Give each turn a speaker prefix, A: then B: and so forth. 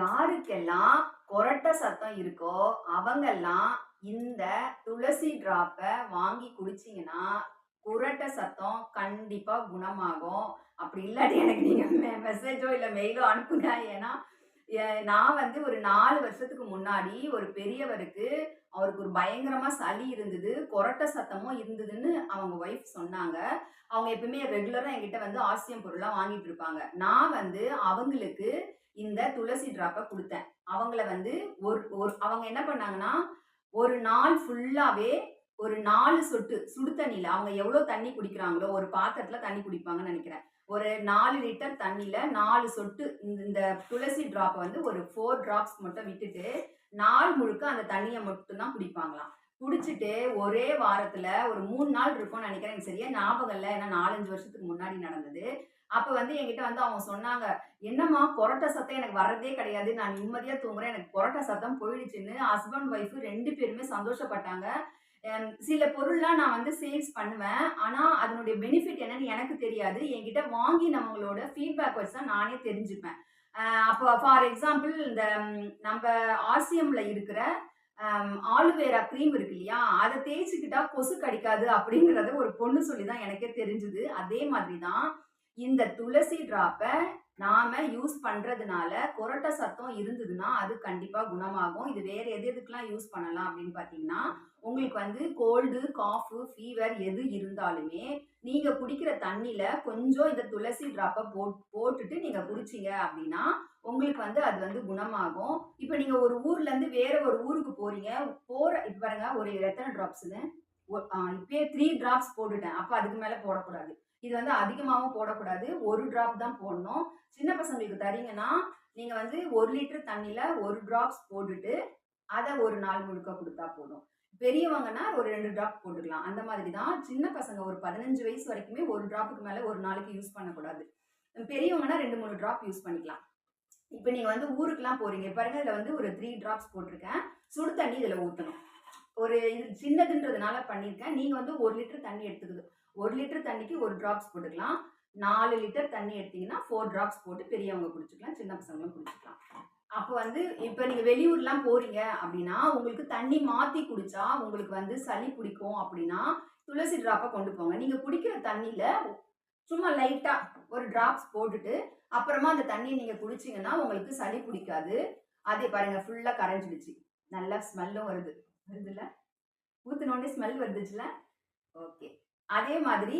A: யாருக்கெல்லாம் கொரட்ட சத்தம் இருக்கோ அவங்கெல்லாம் இந்த துளசி டிராப்பை வாங்கி குடிச்சிங்கன்னா குரட்ட சத்தம் கண்டிப்பாக குணமாகும். அப்படி இல்லாட்டி எனக்கு நீங்கள் மெசேஜோ இல்லை மெயிலோ அனுப்புங்க. ஏன்னா நான் வந்து ஒரு நாலு வருஷத்துக்கு முன்னாடி ஒரு பெரியவருக்கு அவருக்கு ஒரு பயங்கரமா சளி இருந்தது கொரட்டை சத்தமும் இருந்ததுன்னு அவங்க ஒய்ஃப் சொன்னாங்க. அவங்க எப்பவுமே ரெகுலரா என்கிட்ட வந்து ஆசியம் பொருளா வாங்கிட்டு இருப்பாங்க. நான் வந்து அவங்களுக்கு இந்த துளசி டிராப்பை கொடுத்தேன். அவங்கள வந்து ஒரு ஒரு அவங்க என்ன பண்ணாங்கன்னா ஒரு நாள் ஃபுல்லாவே ஒரு நாலு சொட்டு சுடு தண்ணியில அவங்க எவ்வளவு தண்ணி குடிக்கிறாங்களோ ஒரு பாத்திரத்துல தண்ணி குடிப்பாங்கன்னு நினைக்கிறேன். ஒரு நாலு லிட்டர் தண்ணியில நாலு சொட்டு இந்த இந்த துளசி ட்ராப்பை வந்து ஒரு ஃபோர் டிராப்ஸ் மட்டும் விட்டுட்டு நாள் முழுக்க அந்த தண்ணியை மட்டும்தான் குடிப்பாங்களாம். குடிச்சிட்டு ஒரே வாரத்துல ஒரு மூணு நாள் இருக்கும்னு நினைக்கிறேன். எனக்கு சரியா ஞாபகம் இல்லை. ஏன்னா நாலஞ்சு வருஷத்துக்கு முன்னாடி நடந்தது. அப்ப வந்து என்கிட்ட வந்து அவங்க சொன்னாங்க என்னம்மா கொரட்டை சத்தம் எனக்கு வர்றதே கிடையாது. நான் நிம்மதியா தூங்குறேன். எனக்கு கொரட்டை சத்தம் போயிடுச்சுன்னு. ஹஸ்பண்ட் ஒய்ஃப் ரெண்டு பேருமே சந்தோஷப்பட்டாங்க. சில பொருள்லாம் நான் வந்து சேல்ஸ் பண்ணுவேன். ஆனால் அதனுடைய பெனிஃபிட் என்னன்னு எனக்கு தெரியாது. என்கிட்ட வாங்கி நம்மளோட ஃபீட்பேக் வச்சு தான் நானே தெரிஞ்சுப்பேன். அப்போ ஃபார் எக்ஸாம்பிள் இந்த நம்ம ஆர்சிஎம்ல இருக்கிற ஆலுவேரா க்ரீம் இருக்கு இல்லையா? அதை தேய்ச்சிக்கிட்டா கொசு கடிக்காது அப்படிங்கிறத ஒரு பொண்ணு சொல்லி தான் எனக்கே தெரிஞ்சுது. அதே மாதிரி தான் இந்த துளசி ட்ராப்பை நாம யூஸ் பண்றதுனால கொரட்டை சத்தம் இருந்ததுன்னா அது கண்டிப்பா குணமாகும். இது வேற எது எதுக்கெல்லாம் யூஸ் பண்ணலாம் அப்படின்னு பாத்தீங்கன்னா உங்களுக்கு வந்து கோல்டு காஃபு ஃபீவர் எது இருந்தாலுமே நீங்க குடிக்கிற தண்ணியில கொஞ்சம் இந்த துளசி டிராப்பை போட் போட்டுட்டு நீங்க குடிச்சிங்க அப்படின்னா உங்களுக்கு வந்து அது வந்து குணமாகும். இப்போ நீங்க ஒரு ஊர்ல இருந்து வேற ஒரு ஊருக்கு போறீங்க போற இப்ப பாருங்க ஒரு எத்தனை டிராப்ஸ்னு இப்பயே த்ரீ டிராப்ஸ் போட்டுட்டேன். அப்ப அதுக்கு மேல போடக்கூடாது. இது வந்து அதிகமாகவும் போடக்கூடாது. ஒரு டிராப் தான் போடணும். சின்ன பசங்களுக்கு தரீங்கன்னா நீங்க வந்து ஒரு லிட்டர் தண்ணியில ஒரு டிராப்ஸ் போட்டுட்டு அதை ஒரு நாள் முழுக்க கொடுத்தா போதும். பெரியவங்கன்னா ஒரு ரெண்டு ட்ராப் போட்டுக்கலாம். அந்த மாதிரி தான் சின்ன பசங்க ஒரு பதினஞ்சு வயசு வரைக்குமே ஒரு ட்ராப்புக்கு மேலே ஒரு நாளைக்கு யூஸ் பண்ணக்கூடாது. பெரியவங்கன்னா ரெண்டு மூணு ட்ராப் யூஸ் பண்ணிக்கலாம். இப்போ நீங்கள் வந்து ஊருக்குலாம் போறீங்க. பாருங்க இதில் வந்து ஒரு த்ரீ ட்ராப்ஸ் போட்டிருக்கேன். சுடு தண்ணி இதில் ஊற்றணும் ஒரு இது சின்னதுன்றதுனால பண்ணியிருக்கேன். நீங்கள் வந்து ஒரு லிட்டர் தண்ணி எடுத்துக்குது. ஒரு லிட்டர் தண்ணிக்கு ஒரு ட்ராப்ஸ் போட்டுக்கலாம். நாலு லிட்டர் தண்ணி எடுத்தீங்கன்னா ஃபோர் ட்ராப்ஸ் போட்டு பெரியவங்க குடிச்சுக்கலாம் சின்ன பசங்களும் குடிச்சுக்கலாம். அப்போ வந்து இப்போ நீங்கள் வெளியூர்லாம் போறீங்க அப்படின்னா உங்களுக்கு தண்ணி மாற்றி குடிச்சா உங்களுக்கு வந்து சளி பிடிக்கும் அப்படின்னா துளசி ட்ராப்பை கொண்டு போங்க. நீங்கள் குடிக்கிற தண்ணியில் சும்மா லைட்டாக ஒரு ட்ராப்ஸ் போட்டுட்டு அப்புறமா அந்த தண்ணியை நீங்கள் குடிச்சிங்கன்னா உங்களுக்கு சளி பிடிக்காது. அதே பாருங்க ஃபுல்லாக கரைஞ்சிடுச்சு. நல்லா ஸ்மெல்லும் வருது. வருதுல்ல? ஊற்றினோடனே ஸ்மெல் வருதுச்சுல ஓகே அதே மாதிரி